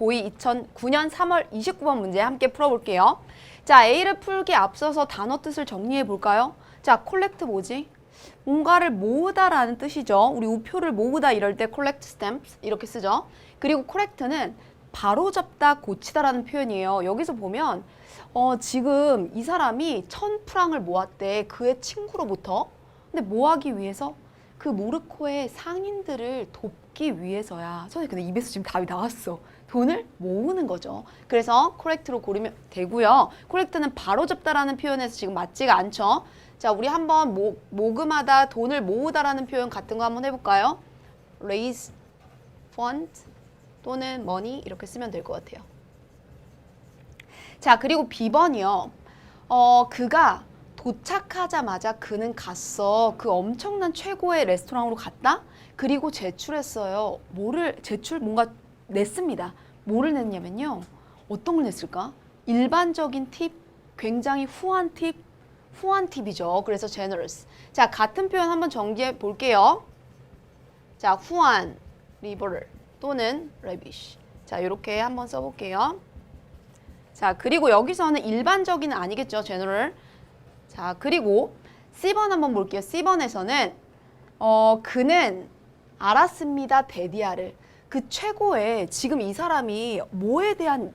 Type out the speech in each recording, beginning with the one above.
고2 2009년 3월 29번 문제 함께 풀어볼게요. 자, A를 풀기 앞서서 단어 뜻을 정리해 볼까요? 자, 콜렉트 뭐지? 뭔가를 모으다라는 뜻이죠. 우리 우표를 모으다 이럴 때 collect stamps 이렇게 쓰죠. 그리고 correct는 바로잡다, 고치다라는 표현이에요. 여기서 보면 어, 지금 이 사람이 천 프랑을 모았대. 그의 친구로부터. 근데 뭐 하기 위해서? 그 모르코의 상인들을 돕기 위해서야. 선생님 근데 입에서 지금 답이 나왔어. 돈을 모으는 거죠. 그래서 correct로 고르면 되고요. correct는 바로 잡다라는 표현에서 지금 맞지가 않죠. 자, 우리 한번 모, 모금하다, 돈을 모으다라는 표현 같은 거 한번 해볼까요? raise fund 또는 money 이렇게 쓰면 될 것 같아요. 자, 그리고 B번이요. 어, 그가 도착하자마자 그는 갔어. 그 엄청난 최고의 레스토랑으로 갔다? 그리고 제출했어요. 뭐를, 제출, 뭔가 냈습니다. 뭐를 냈냐면요. 어떤 걸 냈을까? 일반적인 팁, 굉장히 후한 팁, 후한 팁이죠. 그래서 generous. 자, 같은 표현 한번 정리해 볼게요. 자, 후한, liberal 또는 lavish. 자, 이렇게 한번 써볼게요. 자, 그리고 여기서는 일반적인은 아니겠죠, general. 자, 그리고 C번 한번 볼게요. C번에서는 어, 그는 알았습니다, 데디아를. 그 최고의 지금 이 사람이 뭐에 대한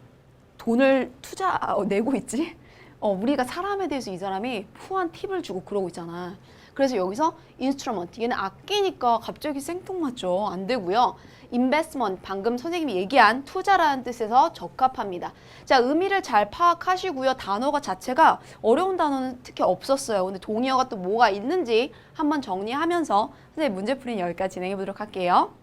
돈을 투자 어, 내고 있지? 어, 우리가 사람에 대해서 이 사람이 후한 팁을 주고 그러고 있잖아. 그래서 여기서 인스트루먼트 얘는 아끼니까 갑자기 생뚱맞죠. 안 되고요. investment 방금 선생님이 얘기한 투자라는 뜻에서 적합합니다. 자, 의미를 잘 파악하시고요. 단어가 자체가 어려운 단어는 특히 없었어요. 근데 동의어가 또 뭐가 있는지 한번 정리하면서 선생님 문제 풀이는 여기까지 진행해 보도록 할게요.